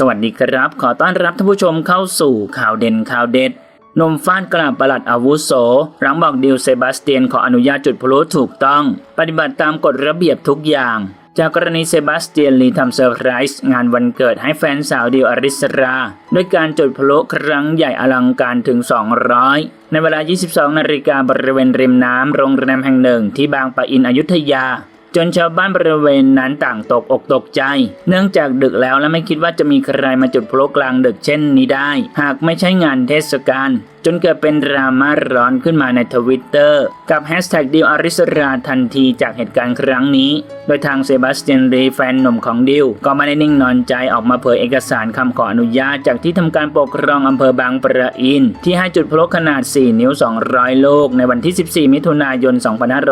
สวัสดีครับ ขอต้อนรับท่านผู้ชมเข้าสู่ข่าวเด่นข่าวเด็ดนมฟาดกราบประหลัดอาวุโสหลังบอกดิวเซบาสเตียนขออนุญาตจุดพลุถูกต้อง ปฏิบัติตามกฎระเบียบทุกอย่าง จากกรณีเซบาสเตียนลีทำเซอร์ไพรส์งานวันเกิดให้แฟนสาวดิวอริสราด้วยการจุดพลุครั้งใหญ่อลังการถึง 200 ในเวลา 22 นาฬิกาบริเวณริมน้ำโรงแรมแห่งหนึ่งที่บางปะอินอยุธยา จนชาวบ้านบริเวณนั้นต่างตกอกตกใจ เนื่องจากดึกแล้วและไม่คิดว่าจะมีใครมาจุดพลุกลางดึกเช่นนี้ได้ หากไม่ใช่งานเทศกาล จนเกิดเป็นดราม่าร้อนขึ้นมาในทวิตเตอร์กับแฮชแท็กดิวอาริสราทันทีจากเหตุการณ์ครั้งนี้ โดยทางเซบาสเตียนรีแฟนหนุ่มของดิว ก็ไม่ได้นิ่งนอนใจออกมาเผยเอกสารคำขออนุญาตจากที่ทำการปกครองอำเภอบางปะอิน ที่ให้จุดพลุขนาด 4 นิ้ว 200 ลูกในวันที่ 14 มิถุนายน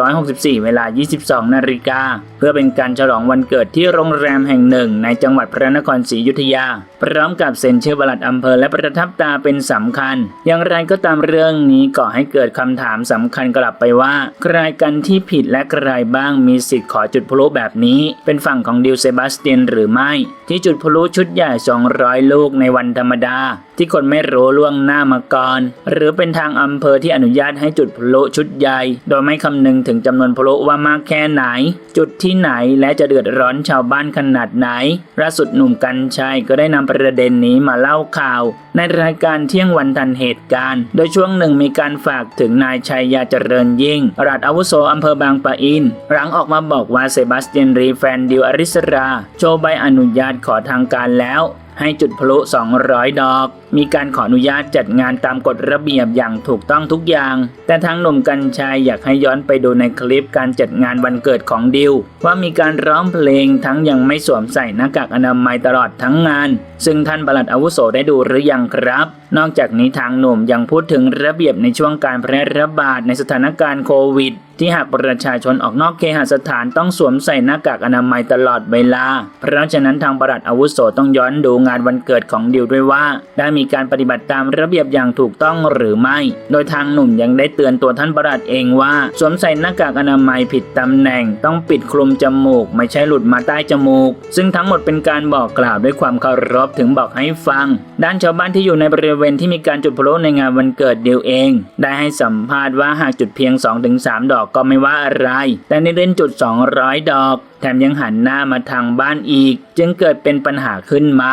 2564 เวลา 22 นาฬิกาเพื่อเป็นการฉลองวันเกิดที่โรงแรมแห่งหนึ่ง ในจังหวัดพระนครศรีอยุธยา พร้อมกับเซ็นชื่อบลัดอำเภอและประทับตาเป็นสำคัญ อย่างไรก็ตามเรื่องนี้ก่อให้เกิดคำถามสำคัญกลับไปว่า ใครกันที่ผิดและใครบ้างมีสิทธิ์ขอจุดพลุแบบนี้ เป็นฝั่งของดิวเซบาสเตียนหรือไม่ ที่จุดพลุชุดใหญ่ 200 ลูกในวันธรรมดาที่คนไม่รู้ล่วงหน้ามาก่อน หรือเป็นทางอำเภอที่อนุญาตให้จุดพลุชุดใหญ่ โดยไม่คำนึงถึงจำนวนพลุว่ามากแค่ไหน จุดที่ไหนและจะเดือดร้อนชาวบ้านขนาดไหนล่าสุดหนุ่มกัญชัยก็ได้นำประเด็นนี้มาเล่าข่าว ในรายการเที่ยงวันทันเหตุการณ์ โดยช่วงหนึ่งมีการฝากถึงนายชัยยาเจริญยิ่งรัฐอาวุโสอำเภอบางปะอิน หลังออกมาบอกว่าเซบาสเตียนรีแฟนดิวอริสรา โชว์ใบอนุญาตขอทางการแล้ว ให้จุดพลุ 200 ดอก มีการขออนุญาตจัดงานตามกฎระเบียบอย่างถูกต้องทุกอย่าง แต่ทางหนุ่มกัญชัยอยากให้ย้อนไปดูในคลิปการจัดงานวันเกิดของดิว ว่ามีการร้องเพลงทั้งยังไม่สวมใส่หน้ากากอนามัยตลอดทั้งงาน ซึ่งท่านประหลัดอาวุโสได้ดูหรือยังครับ นอกจากนี้ทางหนุ่มยังพูดถึงระเบียบในช่วงการแพร่ระบาดในสถานการณ์โควิดที่หากประชาชนออกนอกเคหสถานต้องสวมใส่หน้ากากอนามัยตลอดเวลา เพราะฉะนั้นทางประหลัดอาวุโสต้องย้อนดูงานวันเกิดของดิวด้วยว่า ได้มีการปฏิบัติตามระเบียบอย่างถูกต้องหรือไม่ โดยทางหนุ่มยังได้เตือนตัวท่านประหลัดเองว่า สวมใส่หน้ากากอนามัยผิดตำแหน่ง ต้องปิดคลุมจมูก ไม่ใช่หลุดมาใต้จมูก ซึ่งทั้งหมดเป็นการบอกกล่าวด้วยความเคารพถึงบอกให้ฟัง ด้านชาวบ้านที่อยู่ในบริเวณที่มีการจุดพลุในงานวันเกิดเดิวเอง ได้ให้สัมภาษณ์ว่าหากจุดเพียง 2-3 ดอกก็ไม่ว่าอะไร แต่ในเล่นจุด 200 ดอก แถมยังหันหน้ามาทางบ้านอีก จึงเกิดเป็นปัญหาขึ้นมา